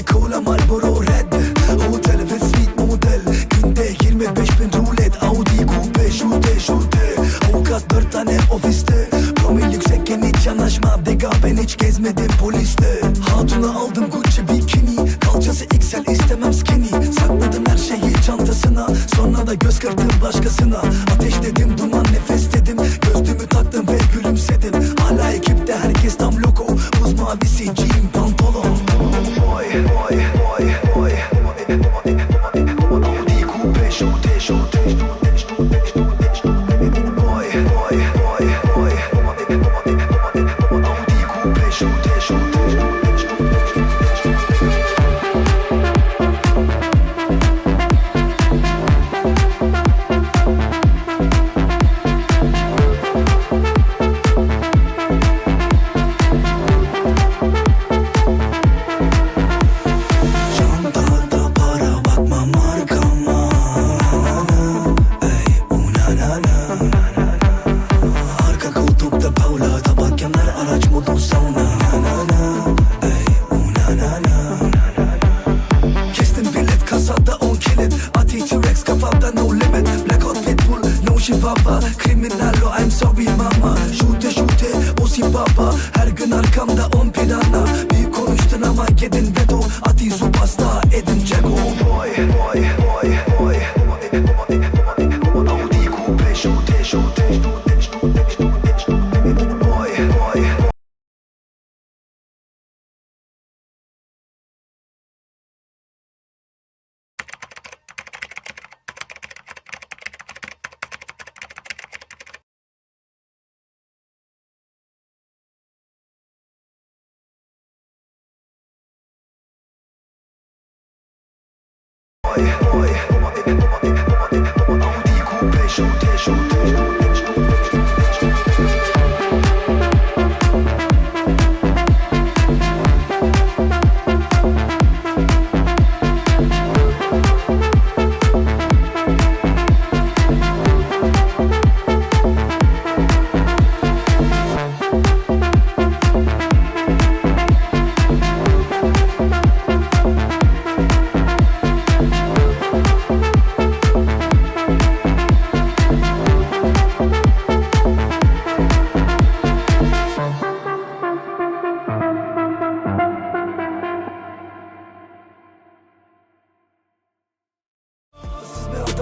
Viski cola Marlboro red. Hotel ve suite model. Günde 25 bin rulet. Audi coupe şute şute Avukat dört tane ofiste. Promil yüksekken hiç yanaşma. Dega ben hiç gezmedim poliste. Hatuna aldım Gucci bikini. Kalçası XL istemem skinny. Sakladım her şeyi çantasına. Sonra da göz kırptım başkasına. Ateşledim coupe Arka koltukta Paula Tabak yanar araç modu sauna. Ey unanana Kestim bilet kasada 10 kilit. Ati T-Rex kafamda no limit. Blackout Pitbull no şifapa Kriminalo I'm sorry mama. Şute şute Bosi baba Her gün arkamda 10 plana. Büyük boy, boy, boy, boy.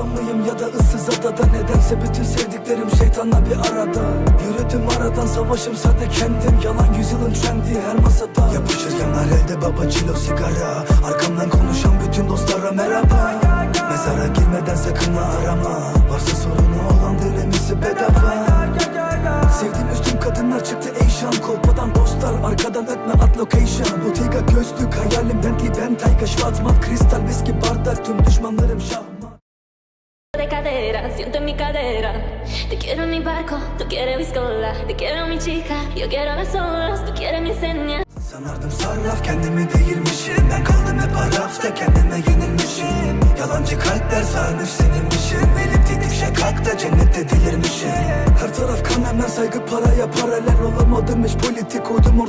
Mıyım ya da ıssız adada? Nedense bütün sevdiklerim şeytanla bir arada. Yürüdüm aradan savaşımsa da kendim. Yalan yüzyılın trendi her masada. Yapışır yanar elde baba çilo sigara. Arkamdan konuşan bütün dostlara merhaba. Mezara girmeden sakın arama. Varsa sorunu olan denemesi bedava. Sevdiğim üstüm kadınlar çıktı Asian Kolpadan dostlar arkadan ötme at location. Bottega gözlük hayalim Bentley Bentayga Schwarzmat kristal viski bardak. Tüm düşmanlarım de cadera, siento en mi cadera. Te quiero en mi barco, tú quieres viscola. Te quiero mi chica, yo quiero las olas, tú quieres mi seña. Sanardım sarraf kendimi değilmişim Ben kaldım hep arafta kendime yenilmişim Yalancı kalpler sarmış seninmişim Elim tetik şakakta cennette delirmişim Her taraf kan hemen saygı paraya paralel Olamadım hiç koydum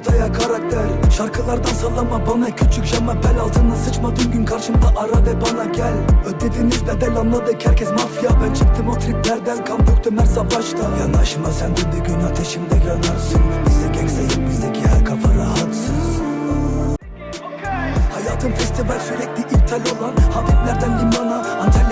ortaya karakter. Şarkılardan sallama bana küçük jama bel altına sıçmadığın gün karşımda ara ve bana gel. Ödediğiniz bedel anladık herkes mafya. Ben çıktım o triplerden kan döktüm her savaşta. Yanaşma sen de bir gün ateşimde yanarsın. Bizde gangsta yok bizdeki her kafa rahatsız. Hayatım festival sürekli iptal olan Habiblerden limana Antalya.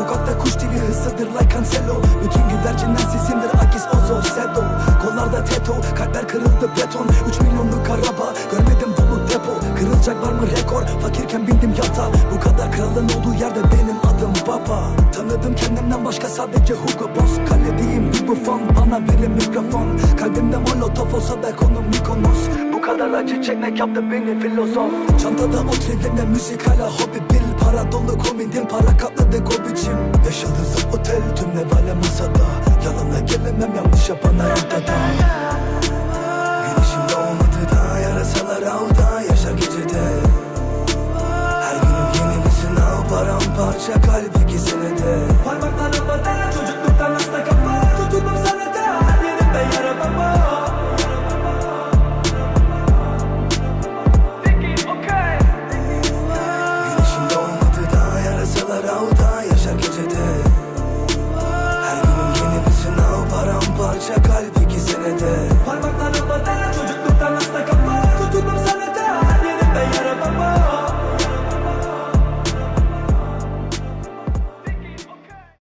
Sokakta kuş dili hızlıdır like Cancelo. Bütün güvercinler sizindir Akis Ozo Sedo Kollarda teto Kalpler kırıldı beton. 3 milyonluk araba Görmedim dolu depo? Kırılacak var mı rekor? Fakirken bindim yata Bu kadar kralın olduğu yerde benim adım baba. Tanıdım kendimden başka sadece Hugo Boss. Kaledeyim bir bu fon Bana verin mikrofon. Kalbimde molotof olsa da konum Mykonos. Bu kadar acı çekmek yaptı beni filozof. Çantada o tribinde müzik hala hobi bil Para dolu komedin para katladı kobiçim Yaşadığım otel tüm nevale masada. Yalana gelemem yanlış yapana iddiada Güneşim doğmadı da yarasalar avda. Yaşar gecede. Her günüm yeni bir sınav paramparça kalbi ikisine de Parmaklarım bana